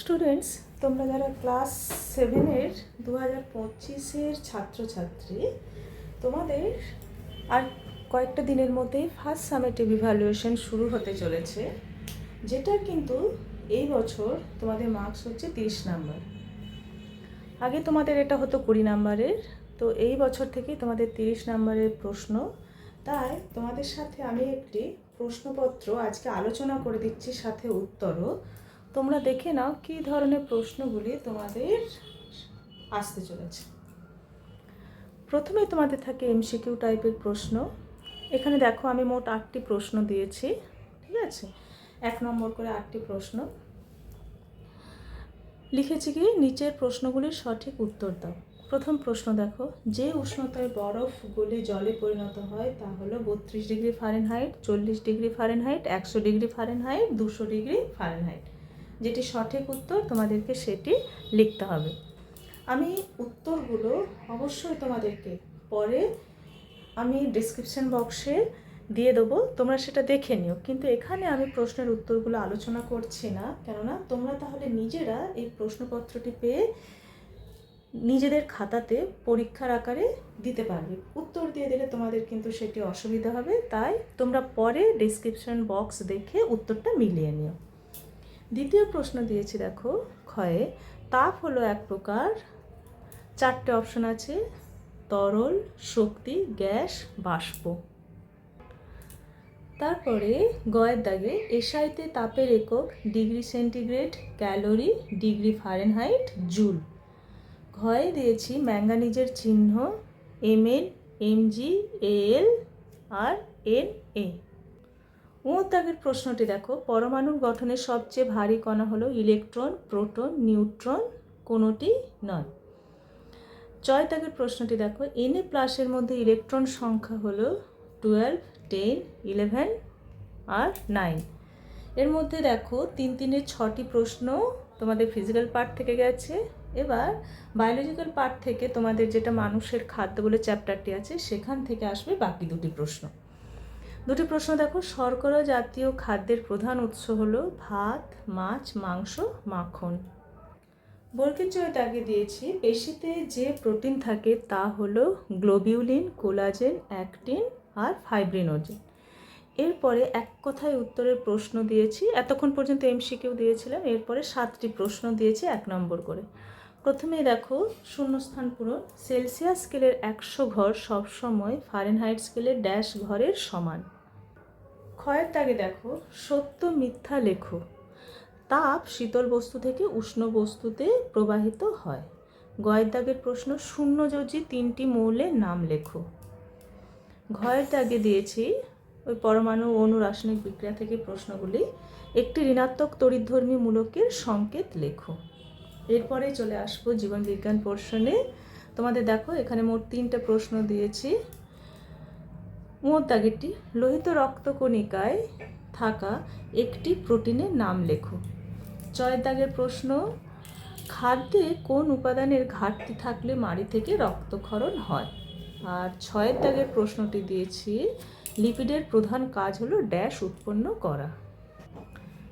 Students তোমরা যারা class সেভেনের দু হাজার পঁচিশের ছাত্রছাত্রী, তোমাদের আর কয়েকটা দিনের মধ্যেই ফার্স্ট সামেটিভ ইভ্যালুয়েশন শুরু হতে চলেছে, যেটা কিন্তু এই বছর তোমাদের মার্কস হচ্ছে তিরিশ নাম্বার আগে তোমাদের এটা হতো কুড়ি নাম্বারের তো এই বছর থেকে তোমাদের তিরিশ নাম্বারের প্রশ্ন। তাই তোমাদের সাথে আমি একটি প্রশ্নপত্র আজকে আলোচনা করে দিচ্ছি, সাথে উত্তরও। তোমরা দেখে নাও কী ধরনের প্রশ্নগুলি তোমাদের আসতে চলেছে। প্রথমে তোমাদের থাকে এমসিকিউ টাইপের প্রশ্ন। এখানে দেখো আমি মোট আটটি প্রশ্ন দিয়েছি, ঠিক আছে? এক নম্বর করে আটটি প্রশ্ন। লিখেছি কি, নিচের প্রশ্নগুলির সঠিক উত্তর দাও। প্রথম প্রশ্ন দেখো, যে উষ্ণতায় বরফ গলে জলে পরিণত হয় তা হলো বত্রিশ ডিগ্রি ফারেনহাইট, চল্লিশ ডিগ্রি ফারেনহাইট, একশো ডিগ্রি ফারেনহাইট, দুশো ডিগ্রি ফারেনহাইট। যেটি সঠিক উত্তর তোমাদেরকে সেটি লিখতে হবে। আমি উত্তরগুলো অবশ্যই তোমাদেরকে পরে আমি ডিসক্রিপশন বক্সে দিয়ে দেবো। তোমরা সেটা দেখে নিও। কিন্তু এখানে আমি প্রশ্নের উত্তরগুলো আলোচনা করছি না। কেননা তোমরা তাহলে নিজেরা এই প্রশ্নপত্রটি পেয়ে নিজেদের খাতাতে পরীক্ষার আকারে দিতে পারবে। উত্তর দিয়ে দিলে তোমাদের কিন্তু সেটি অসুবিধা হবে। তাই তোমরা পরে ডিসক্রিপশন বক্স দেখে উত্তরটা মিলিয়ে নিও। দ্বিতীয় প্রশ্ন দিয়েছি, দেখো, ক্ষয়ে তাপ হলো এক প্রকার। চারটে অপশন আছে, তরল শক্তি, গ্যাস, বাষ্প। তারপরে গয়ের দাগে, এসআইতে তাপের একক degree centigrade, calorie degree Fahrenheit, joule. ঘয়ে দিয়েছি ম্যাঙ্গানিজের চিহ্ন MN MG L, R N A. দাগের প্রশ্নটি দেখো। পরমাণুর গঠনের সবচেয়ে ভারী কণা হলো ইলেকট্রন, প্রোটন, নিউট্রন, কোনোটি নয়। জয় দাগের প্রশ্নটি দেখো। এনএ প্লাসের মধ্যে ইলেকট্রন সংখ্যা হলো টুয়েলভ টেন ইলেভেন আর নাইন এর মধ্যে দেখো, তিন তিনের ছটি প্রশ্ন তোমাদের ফিজিক্যাল পার্ট থেকে গেছে। এবার বায়োলজিক্যাল পার্ট থেকে তোমাদের যেটা মানুষের খাদ্য বলে চ্যাপ্টারটি আছে, সেখান থেকে আসবে বাকি দুটি প্রশ্ন। দুটি প্রশ্ন দেখো। শর্করা জাতীয় খাদ্যের প্রধান উৎস হলো ভাত, মাছ, মাংস, মাখন। বর্গের জয় দাগে দিয়েছি। পেশিতে যে প্রোটিন থাকে তা হলো গ্লোবিউলিন, কোলাজেন, অ্যাক্টিন আর ফাইব্রিনোজেন। এরপরে এক কথায় উত্তরের প্রশ্ন দিয়েছি। এতক্ষণ পর্যন্ত এমসিকিউ দিয়েছিলাম। এরপরে সাতটি প্রশ্ন দিয়েছি এক নম্বর করে। প্রথমেই দেখো, শূন্যস্থান পূরণ। সেলসিয়াস স্কেলের একশো ঘর সবসময় ফারেনহাইট স্কেলের ড্যাশ ঘরের সমান। দাগে দেখো, সত্য মিথ্যা লেখো। তাপ শীতল বস্তু থেকে উষ্ণ বস্তুতে প্রবাহিত হয়। গয়ের দাগের প্রশ্ন শূন্য যোজি তিনটি মৌলের নাম লেখো। ঘয়ের দাগে দিয়েছি ওই পরমাণু অণু রাসায়নিক বিক্রিয়া থেকে প্রশ্নগুলি। একটি ঋণাত্মক তড়িৎধর্মী মূলকের সংকেত লেখো। এরপরে চলে আসব জীবন বিজ্ঞান পোর্শনে। তোমাদের দেখো, এখানে মোট তিনটে প্রশ্ন দিয়েছি। মোট দাগেরটি লোহিত রক্তকণিকায় থাকা একটি প্রোটিনের নাম লেখো। জয়ের দাগের প্রশ্ন, খাদ্যে কোন উপাদানের ঘাটতি থাকলে মাড়ি থেকে রক্তক্ষরণ হয়? আর ছয়ের দাগের প্রশ্নটি দিয়েছি, লিপিডের প্রধান কাজ হলো ড্যাশ উৎপন্ন করা।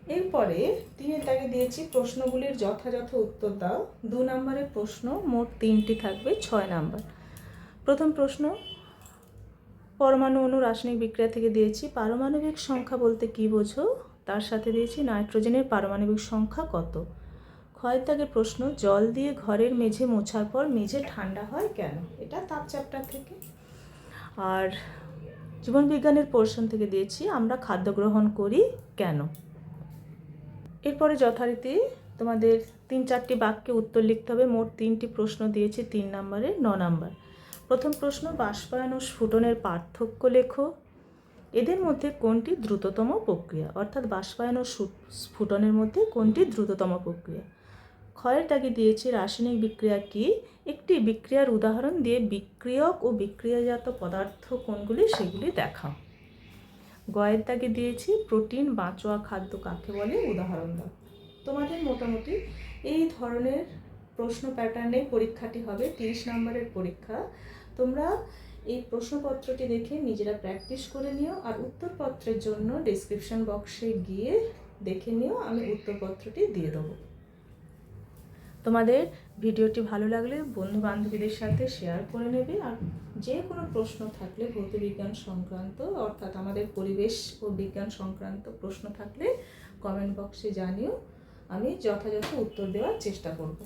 এরপরে তিনের দাগে দিয়েছি, প্রশ্নগুলির যথাযথ উত্তর দাও। দু নম্বরের প্রশ্ন, মোট তিনটি থাকবে, ছয় নাম্বার। প্রথম প্রশ্ন পরমাণু অণু রাসায়নিক বিক্রিয়া থেকে দিয়েছি। পারমাণবিক সংখ্যা বলতে কি বোঝো? তার সাথে দিয়েছি নাইট্রোজেনের পারমাণবিক সংখ্যা কত? ক্ষয়ের দাগের প্রশ্ন, জল দিয়ে ঘরের মেঝে মোছার পর মেঝে ঠান্ডা হয় কেন? এটা তাপ চ্যাপ্টার থেকে। আর জীবনবিজ্ঞানের পোর্শন থেকে দিয়েছি, আমরা খাদ্য গ্রহণ করি কেন? এরপরে যথারীতি তোমাদের তিন চারটি বাক্যে উত্তর লিখতে হবে। মোট তিনটি প্রশ্ন দিয়েছি, তিন নম্বরে, ন নাম্বার। প্রথম প্রশ্ন, বাষ্পায়ন ও স্ফুটনের পার্থক্য লেখো। এদের মধ্যে কোনটি দ্রুততম প্রক্রিয়া? অর্থাৎ বাষ্পায়ন ও স্ফুটনের মধ্যে কোনটি দ্রুততম প্রক্রিয়া? ক্ষয়ের দাগে দিয়েছি, রাসায়নিক বিক্রিয়া কি? একটি বিক্রিয়ার উদাহরণ দিয়ে বিক্রিয়ক ও বিক্রিয়াজাত পদার্থ কোনগুলি সেগুলি দেখাও। গয়ের দাগে দিয়েছি, প্রোটিন, বাঁচোয়া খাদ্য কাকে বলে? উদাহরণ দাও। তোমাদের মোটামুটি এই ধরনের প্রশ্ন প্যাটার্নে পরীক্ষাটি হবে, তিরিশ নম্বরের পরীক্ষা। তোমরা এই প্রশ্নপত্রটি দেখে নিজেরা প্র্যাকটিস করে নিও আর উত্তরপত্রের জন্য ডিসক্রিপশন বক্সে গিয়ে দেখে নিও, আমি উত্তরপত্রটি দিয়ে দেবো। তোমাদের ভিডিওটি ভালো লাগলে বন্ধু বান্ধবীদের সাথে শেয়ার করে নেবে আর যে কোনো প্রশ্ন থাকলে ভৌত বিজ্ঞান সংক্রান্ত অর্থাৎ আমাদের পরিবেশ ও বিজ্ঞান সংক্রান্ত প্রশ্ন থাকলে কমেন্ট বক্সে জানিও। আমি যথাযথ উত্তর দেওয়ার চেষ্টা করব।